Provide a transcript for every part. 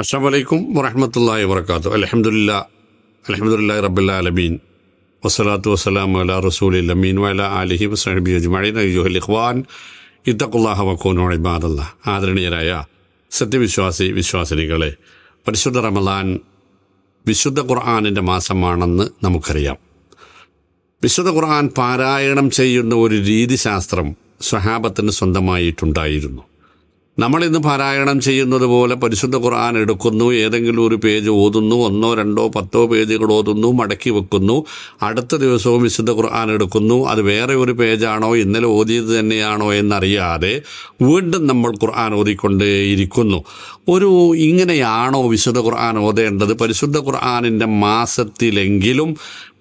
അസ്സാം വലൈക്കും വറഹമത്തല്ലാഹി വർക്കാത്തു അലഹമുല്ല അലഹമുല്ലാ റബ്ബുല്ലാലമീൻ വസ്സലാത്തു വസ്സലാം അല റസൂലി അമീൻ വല അലഹി വസ്ബി അജ്മീൻ അയ്യുഹൽ ഇഖ്വാൻ ഇത്തഖുല്ലാഹ വക്കൂനോ ഇബാദല്ല. ആദരണീയരായ സത്യവിശ്വാസി വിശ്വാസിനികളെ പരിശുദ്ധ റമലാൻ വിശുദ്ധ ഖുർആാനിന്റെ മാസമാണെന്ന് നമുക്കറിയാം. വിശുദ്ധ ഖുർആൻ പാരായണം ചെയ്യുന്ന ഒരു രീതിശാസ്ത്രം സ്വഹാബത്തിന് സ്വന്തമായിട്ടുണ്ടായിരുന്നു. നമ്മളിന്ന് പാരായണം ചെയ്യുന്നത് പോലെ പരിശുദ്ധ ഖുർആൻ എടുക്കുന്നു ഏതെങ്കിലും ഒരു പേജ് ഓതുന്നു ഒന്നോ രണ്ടോ പത്തോ പേജുകൾ ഓതുന്നു മടക്കി വെക്കുന്നു അടുത്ത ദിവസവും വിശുദ്ധ ഖുർആൻ എടുക്കുന്നു അത് വേറെ ഒരു പേജാണോ ഇന്നലെ ഓതിയത് തന്നെയാണോ എന്നറിയാതെ വീണ്ടും നമ്മൾ ഖുർആൻ ഓതിക്കൊണ്ടേ ഇരിക്കുന്നു ഒരു ഇങ്ങനെയാണോ വിശുദ്ധ ഖുർആൻ ഓതേണ്ടത്? പരിശുദ്ധ ഖുർആാനിന്റെ മാസത്തിലെങ്കിലും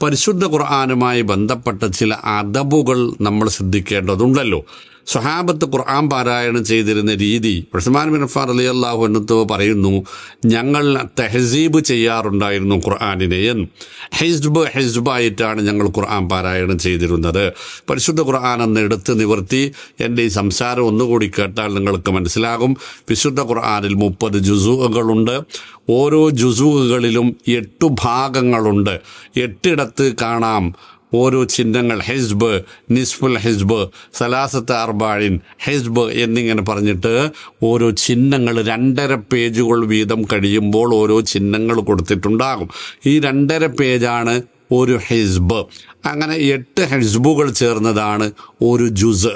പരിശുദ്ധ ഖുർആാനുമായി ബന്ധപ്പെട്ട ചില അദബുകൾ നമ്മൾ ശ്രദ്ധിക്കേണ്ടതുണ്ടല്ലോ. സ്വഹാബത്ത് ഖുർആൻ പാരായണം ചെയ്തിരുന്ന രീതി ഉസ്മാൻ ബിൻ അലി അള്ളാഹു എന്നത് പറയുന്നു ഞങ്ങൾ തെഹസീബ് ചെയ്യാറുണ്ടായിരുന്നു ഖുർആാനിനെ എന്ന്. ഹിസ്ബ് ഹിസ്ബായിട്ടാണ് ഞങ്ങൾ ഖുർആൻ പാരായണം ചെയ്തിരുന്നത്. പരിശുദ്ധ ഖുർആൻ എന്ന് എടുത്ത് നിവർത്തി. എന്റെ ഈ സംസാരം ഒന്നുകൂടി കേട്ടാൽ നിങ്ങൾക്ക് മനസ്സിലാകും. വിശുദ്ധ ഖുർആാനിൽ മുപ്പത് ജുസുകളുണ്ട് ഓരോ ജുസുകളിലും എട്ടു ഭാഗങ്ങളുണ്ട്. എട്ടിടത്ത് കാണാം. ഓരോ ചിഹ്നങ്ങൾ ഹിസ്ബ് നിസ്ഫുൽ ഹിസ്ബ് സലാസത്ത് അർബാഴിൻ ഹിസ്ബ് എന്നിങ്ങനെ പറഞ്ഞിട്ട് ഓരോ ചിഹ്നങ്ങൾ രണ്ടര പേജുകൾ വീതം കഴിയുമ്പോൾ ഓരോ ചിഹ്നങ്ങൾ കൊടുത്തിട്ടുണ്ടാകും. ഈ രണ്ടര പേജാണ് ഒരു ഹിസ്ബ്. അങ്ങനെ എട്ട് ഹിസ്ബുകൾ ചേർന്നതാണ് ഒരു ജുസ്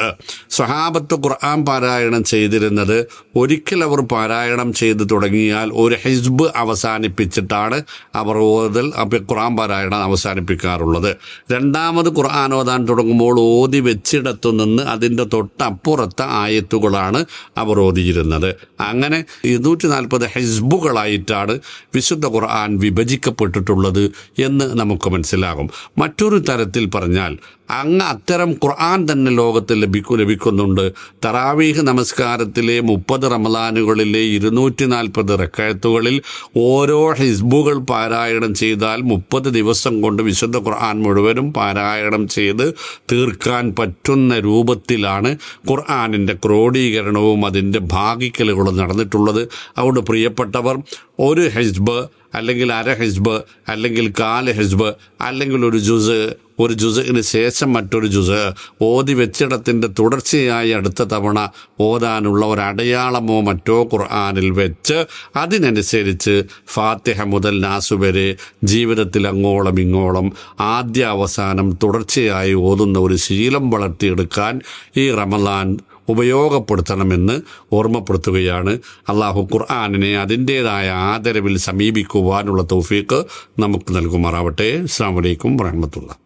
സ്വഹാബത്ത് ഖുർആൻ പാരായണം ചെയ്തിരുന്നത് ഒരിക്കൽ അവർ പാരായണം ചെയ്ത് തുടങ്ങിയാൽ ഒരു ഹിസ്ബ് അവസാനിപ്പിച്ചിട്ടാണ് അവർ ഓതൽ ഖുർആൻ പാരായണം അവസാനിപ്പിക്കാറുള്ളത്. രണ്ടാമത് ഖുർആൻ ഓതാൻ തുടങ്ങുമ്പോൾ ഓതി വെച്ചിടത്തു നിന്ന് അതിന്റെ തൊട്ടപ്പുറത്തെ ആയത്തുകളാണ് അവർ ഓതിയിരുന്നത്. അങ്ങനെ ഇരുന്നൂറ്റി നാൽപ്പത് ഹിസ്ബുകളായിട്ടാണ് വിശുദ്ധ ഖുർആൻ വിഭജിക്കപ്പെട്ടിട്ടുള്ളത് എന്ന് നമുക്ക് മനസ്സിലാകും. മറ്റൊരു തരത്തിൽ പറഞ്ഞാൽ അങ്ങ് അത്തരം ഖുർആൻ തന്നെ ലോകത്ത് ലഭിക്കും ലഭിക്കുന്നുണ്ട്. തറാവീഹ് നമസ്കാരത്തിലെ മുപ്പത് റമലാനുകളിലെ ഇരുന്നൂറ്റി നാൽപ്പത് റക്കായത്തുകളിൽ ഓരോ ഹിസ്ബുകൾ പാരായണം ചെയ്താൽ മുപ്പത് ദിവസം കൊണ്ട് വിശുദ്ധ ഖുർആൻ മുഴുവനും പാരായണം ചെയ്ത് തീർക്കാൻ പറ്റുന്ന രൂപത്തിലാണ് ഖുർആാനിന്റെ ക്രോഡീകരണവും അതിന്റെ ഭാഗിക്കലുകളും നടന്നിട്ടുള്ളത്. അതുകൊണ്ട് പ്രിയപ്പെട്ടവർ ഒരു ഹിസ്ബ് അല്ലെങ്കിൽ അര ഹിസ്ബ് അല്ലെങ്കിൽ കാൽ ഹിസ്ബ് അല്ലെങ്കിൽ ഒരു ജുസ് ഒരു ജുസിന് ശേഷം മറ്റൊരു ജുസ്. ഓതി വെച്ചിടത്തിന്റെ തുടർച്ചയായി അടുത്ത തവണ ഓതാനുള്ള ഒരു അടയാളമോ മറ്റോ ഖുർആാനിൽ വെച്ച് അതിനനുസരിച്ച് ഫാത്തിഹ മുതൽ നാസു വരെ ജീവിതത്തിൽ അങ്ങോളം ഇങ്ങോളം ആദ്യ അവസാനം തുടർച്ചയായി ഓതുന്ന ഒരു ശീലം വളർത്തിയെടുക്കാൻ ഈ റമലാൻ ഉപയോഗപ്പെടുത്തണമെന്ന് ഓർമ്മപ്പെടുത്തുകയാണ്. അള്ളാഹു ഖുർആാനിനെ അതിന്റേതായ ആദരവിൽ സമീപിക്കുവാനുള്ള തൗഫീക്ക് നമുക്ക് നൽകുമാറാവട്ടെ. അസ്സാം വലൈക്കും വറഹമത്തുള്ള